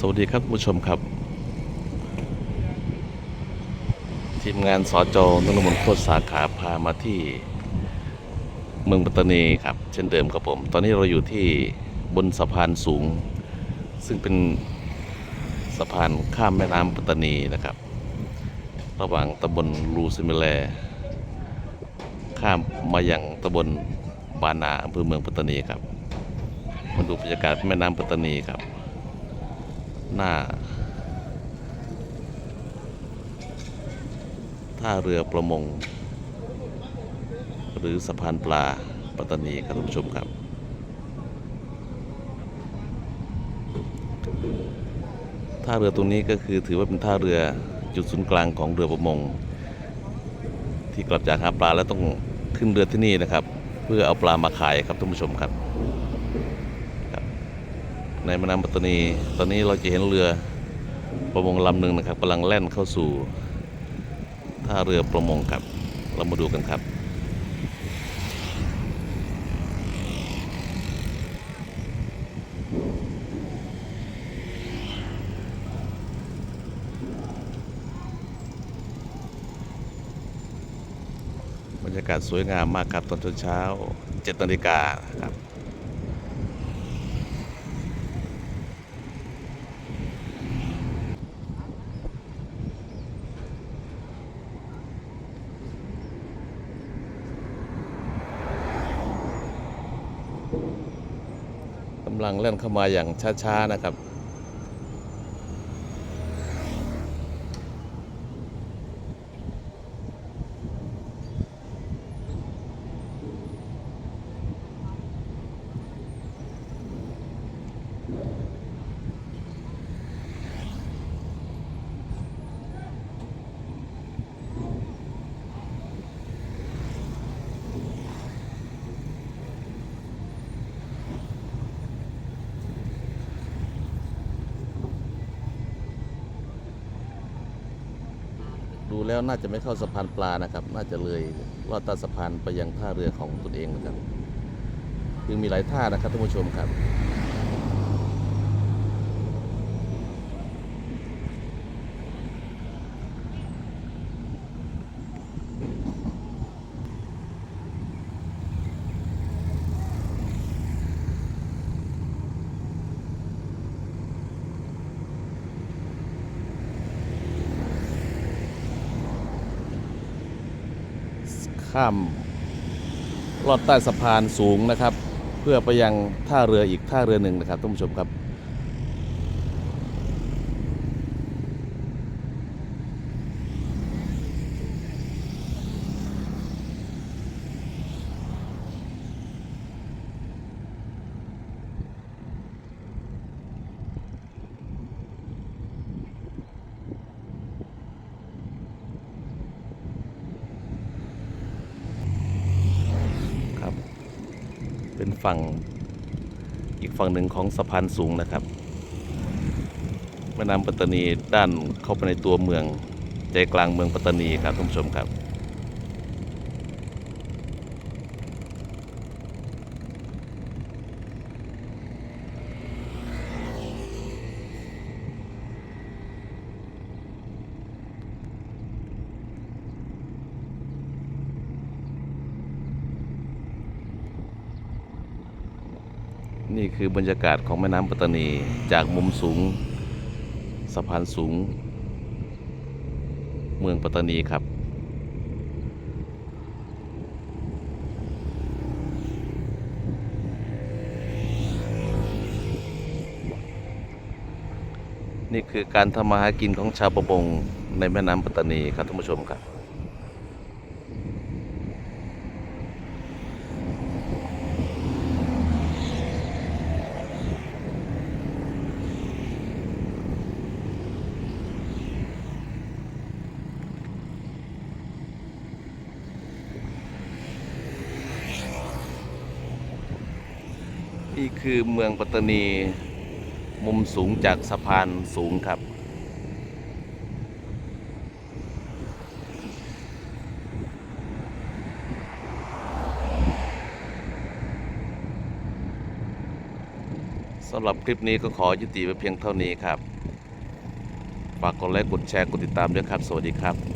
สวัสดีครับผู้ชมครับ ทีมงานสอจอนนมนโคตรสาขาพามาที่เมืองปัตตานีครับ เช่นเดิมครับผม ตอนนี้เราอยู่ที่บนสะพานสูง ซึ่งเป็นสะพานข้ามแม่น้ำปัตตานีนะครับ ระหว่างตำบลลูซิมิแล ข้ามมาอย่างตำบลบานาอำเภอเมืองปัตตานีครับมาดูบรรยากาศแม่น้ำปัตตานีครับ หน้า ท่าเรือประมง หรือสะพานปลาปัตตานีครับท่านผู้ชมครับท่าเรือตรงนี้ก็คือถือว่าเป็นท่าเรือจุดศูนย์กลางของเรือประมง ที่กลับจากหาปลาแล้วต้องขึ้นเรือที่นี่นะครับ เพื่อเอาปลามาขายครับท่านผู้ชมครับ ในแม่น้ำปัตตานี ตอนนี้เราจะเห็นเรือประมงลำหนึ่งนะครับกำลังแล่นเข้าสู่ท่าเรือประมงครับ เรามาดูกันครับบรรยากาศสวยงามมากครับตอนเช้าๆ7นาฬิกาครับ กำลังเล่นเข้ามาอย่างช้าๆนะครับ ดูแล้วน่าจะไม่เข้าสะพานปลานะครับ น่าจะเลยลอดใตาสะพานไปยังท่าเรือของตนเองนะครับคือมีหลายท่านะครับท่านผู้ชมครับ ข้ามลอดใต้สะพานสูงนะครับ เพื่อไปยังท่าเรืออีกท่าเรือหนึ่งนะครับท่านผู้ชมครับครับ ฝั่งอีกฝั่งหนึ่งของสะพานสูงนะครับแม่น้ำปัตตานีด้านเข้าไปในตัวเมืองใจกลางเมืองปัตตานีครับท่านผู้ชมครับ นี่คือบรรยากาศของแม่น้ำปัตตานีจากมุมสูงสะพานสูง เมืองปัตตานีครับ นี่คือการทำมาหากินของชาวประมงในแม่น้ำปัตตานีครับท่านผู้ชมครับ นี่คือเมืองปัตตานี มุมสูงจากสะพานสูงครับ สำหรับคลิปนี้ก็ขอยุติไว้เพียงเท่านี้ครับ ฝากกดไลค์กดแชร์กดติดตามด้วยครับ สวัสดีครับ